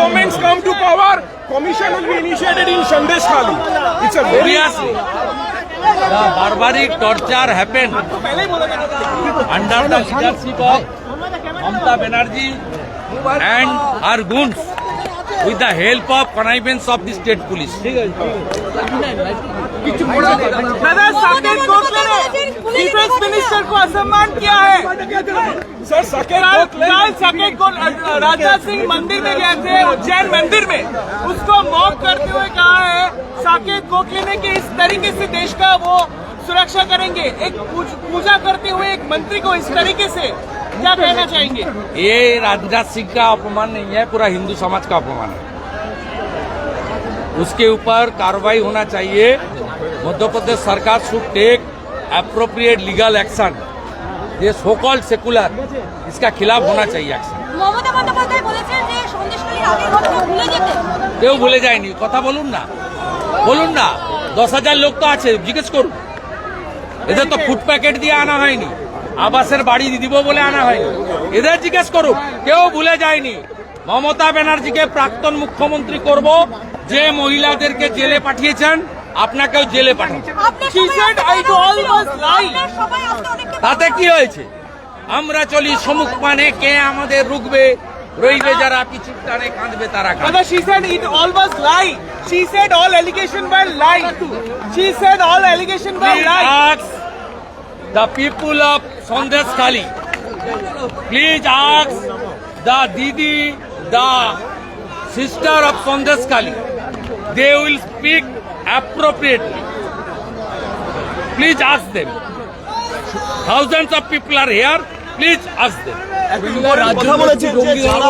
governments come to power, commission will be initiated in Sandesh Khali. It's a very The barbaric torture happened under the leadership of Mamata Banerjee and her goons with the help of connivance of the state police. Brother, defence minister को असम्मान किया है। Sir, Saket कल Gokhale- कल साकेत को राजनाथ सिंह मंदिर में गए थे उज्जैन मंदिर में। उसको मॉक करते हुए कहा है साकेत गोखले ने कि इस तरीके से देश का वो सुरक्षा करेंगे। एक पूजा करते हुए एक मंत्री को इस तरीके से क्या कहना चाहेंगे? ये राजनाथ सिंह का अपमान नहीं है पूरा हिंदू समाज का अपमान है। उसके ऊपर कार्रवाई होना चाहिए। मध्य प्रदेश सरकार should take appropriate legal action ये सोकॉल्ड सेकुलर इसका खिलाफ होना चाहिए एक्शन মমতা বন্দ্যোপাধ্যায় বলেছেন যে সন্দেশখালীর আগের ঘটনা ভুলে যেতে কেউ ভুলে যায়নি কথা বলুন না বলুন না দশ হাজার লোক তো আছে জিজ্ঞেস করুন এদের তো ফুড প্যাকেট দিয়ে আনা হয়নি আবাসের বাড়ি দিব বলে আনা হয়নি এদের জিজ্ঞেস করুন কেউ ভুলে যায়নি মমতা ব্যানার্জিকে প্রাক্তন মুখ্যমন্ত্রী করব যে মহিলাদেরকে জেলে পাঠিয়েছেন আপনাকেও জেলে অনেককে তাতে কি হয়েছে আমরা চলি সমুখ পানে কে আমাদের রুখবে রইবে যারা পিছুর টানে কাঁদবে তারা কাঁদবে she said it all was lie. She said all allegation were lie. She said all allegation were lie. ask the people of Sandesh Khali. Please ask the Didi, the sister of Sandesh Khali. They will speak appropriately. Please ask them. Thousands of people are here. Please ask them. কথা বলেছেন যে যারা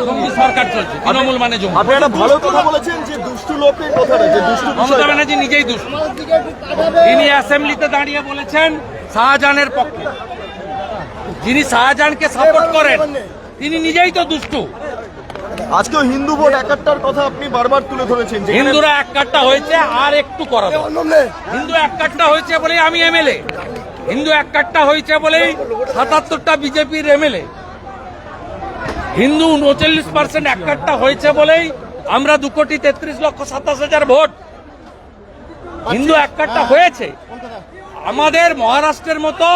জঙ্গি সরকার চলছে তৃণমূল মানে জঙ্গি আপনি একটা ভালো কথা বলেছেন যে দুষ্টু লোকের কথাটা যে দুষ্টু মমতা ব্যানার্জি নিজেই দুষ্ট তিনি অ্যাসেম্বলিতে দাঁড়িয়ে বলেছেন শাহজাহানের পক্ষে যিনি শাহজাহানকে সাপোর্ট করেন তিনি নিজেই তো দুষ্টু আজকেও হিন্দু ভোট একাত্তর কথা আপনি বারবার তুলে ধরেছেন হিন্দুরা এক কাট্টা হয়েছে আর একটু করা হিন্দু এক কাট্টা হয়েছে বলেই আমি এমএলএ। হিন্দু এক কাট্টা হয়েছে বলেই সাতাত্তরটা বিজেপির এমএলএ। হিন্দু উনচল্লিশ পার্সেন্ট এক কাট্টা হয়েছে বলেই আমরা দু কোটি তেত্রিশ লক্ষ সাতাশ হাজার ভোট। হিন্দু এক কাট্টা হয়েছে। আমাদের মহারাষ্ট্রের মতো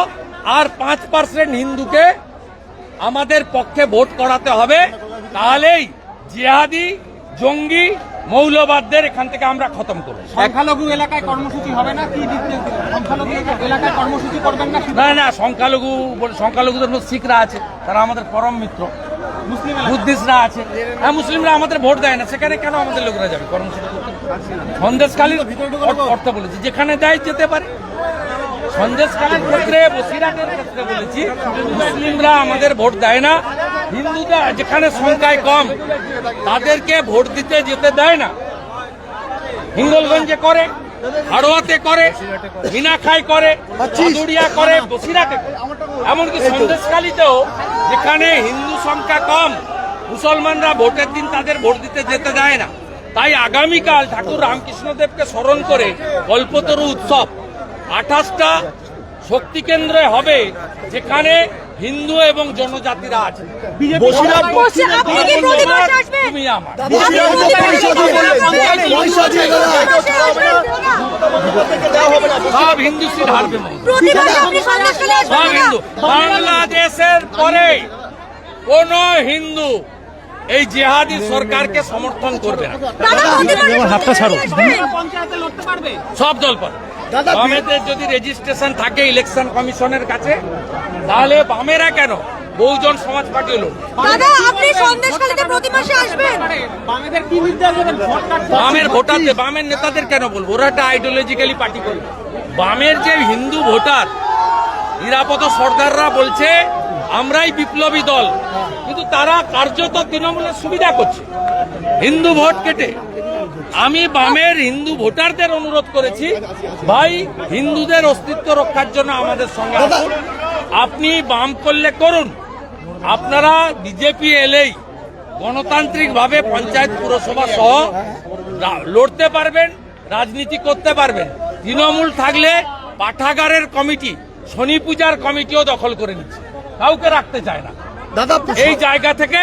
আর পাঁচ পার্সেন্ট হিন্দুকে আমাদের পক্ষে ভোট করাতে হবে তাহলেই জিহাদি জঙ্গি মৌলবাদদের এখান থেকে আমরা খতম করব। সংখ্যালঘু এলাকায় কর্মসূচি হবে না? কি সংখ্যালঘু এলাকায় কর্মসূচি করবেন না না না সংখ্যালঘু সংখ্যালঘুদের মধ্যে শিখরা আছে তারা আমাদের পরম মিত্র। বুদ্ধিস্টরা আছে। হ্যাঁ মুসলিমরা আমাদের ভোট দেয় না সেখানে কেন আমাদের লোকরা যাবে কর্মসূচি করতে? সন্দেশখালীর অর্থ বলেছি যেখানে দেয় যেতে পারে। সন্দেশখালীর ক্ষেত্রে বসিরাটের ক্ষেত্রে বলেছি, মুসলিমরা আমাদের ভোট দেয় না। হিন্দুরা যেখানে সংখ্যায় কম, তাদেরকে ভোট দিতে যেতে দেয় না। হিঙ্গলগঞ্জে করে, হাড়োয়াতে করে মিনাখাই করে, ভাদুড়িয়া করে বসিরাটে। এমনকি সন্দেশখালীতেও যেখানে হিন্দু সংখ্যা কম, মুসলমানরা ভোটের দিন তাদের ভোট দিতে যেতে দেয় না। তাই আগামীকাল ঠাকুর রামকৃষ্ণদেবকে স্মরণ করে কল্পতরু উৎসব আঠাশটা শক্তি কেন্দ্রে হবে যেখানে হিন্দু এবং জনজাতিরা আছে। তুমি আমার। সব হিন্দু সিট হারবে সব হিন্দু বাংলাদেশের পরে কোন হিন্দু এই জেহাদি সরকারকে সমর্থন করবে না। সন্দেশখালী আসবেন? পারবে পারে বামেদের যদি রেজিস্ট্রেশন থাকে ইলেকশন কমিশনের কাছে তাহলে বামেরা কেন? বহুজন সমাজ পার্টি হলো। দাদা আপনি সন্দেশখালীতে প্রতি মাসে আসবেন। বামেদের কি নির্দেশ দেবেন বামের ভোটারদের বামের নেতাদের কেন বলব? ওরা একটা আইডিওলজিক্যালি পার্টি করবে। বামের যে হিন্দু ভোটার নিরাপদ সর্দাররা বলছে আমরাই বিপ্লবী দল। কিন্তু তারা কার্যত তৃণমূলের সুবিধা করছে। হিন্দু ভোট কেটে আমি বামের হিন্দু ভোটারদের অনুরোধ করেছি ভাই হিন্দুদের অস্তিত্ব রক্ষার জন্য আমাদের সঙ্গে আসুন। আপনি বাম করলে করুন। আপনারা বিজেপি এলেই গণতান্ত্রিকভাবে পঞ্চায়েত পুরসভা সহ লড়তে পারবেন রাজনীতি করতে পারবেন। তৃণমূল থাকলে পাঠাগারের কমিটি শনি পূজার কমিটিও দখল করে নিচ্ছে। কাউকে রাখতে চায় না। দাদা এই জায়গা থেকে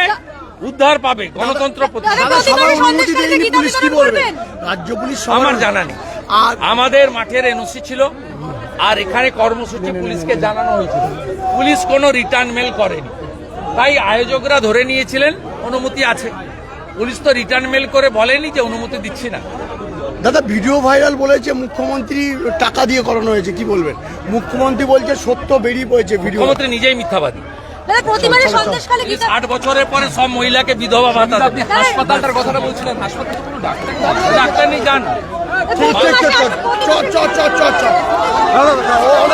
উদ্ধার পাবে গণতন্ত্র রাজ্য পুলিশ আমার জানা নেই। আর আমাদের মাঠের এনওসি ছিল আর এখানে কর্মসূচি পুলিশকে জানানো হয়েছিল। পুলিশ কোনো রিটার্ন মেল করেনি। তাই আয়োজকরা ধরে নিয়েছিলেন অনুমতি আছে। পুলিশ তো রিটার্ন মেল করে বলেনি যে অনুমতি দিচ্ছি না। দাদা ভিডিও ভাইরাল বলেছে মুখ্যমন্ত্রী টাকা দিয়ে করানো হয়েছে কি বলবেন? মুখ্যমন্ত্রী বলছে সত্য বেরিয়ে পড়েছে ভিডিও। মুখ্যমন্ত্রী নিজেই মিথ্যাবাদী। প্রতিবারে বছরের পরে সব মহিলাকে বিধবা ভাতা আপনি হাসপাতালটার কথাটা বলছিলেন হাসপাতালে ডাক্তার ডাক্তার নেই জান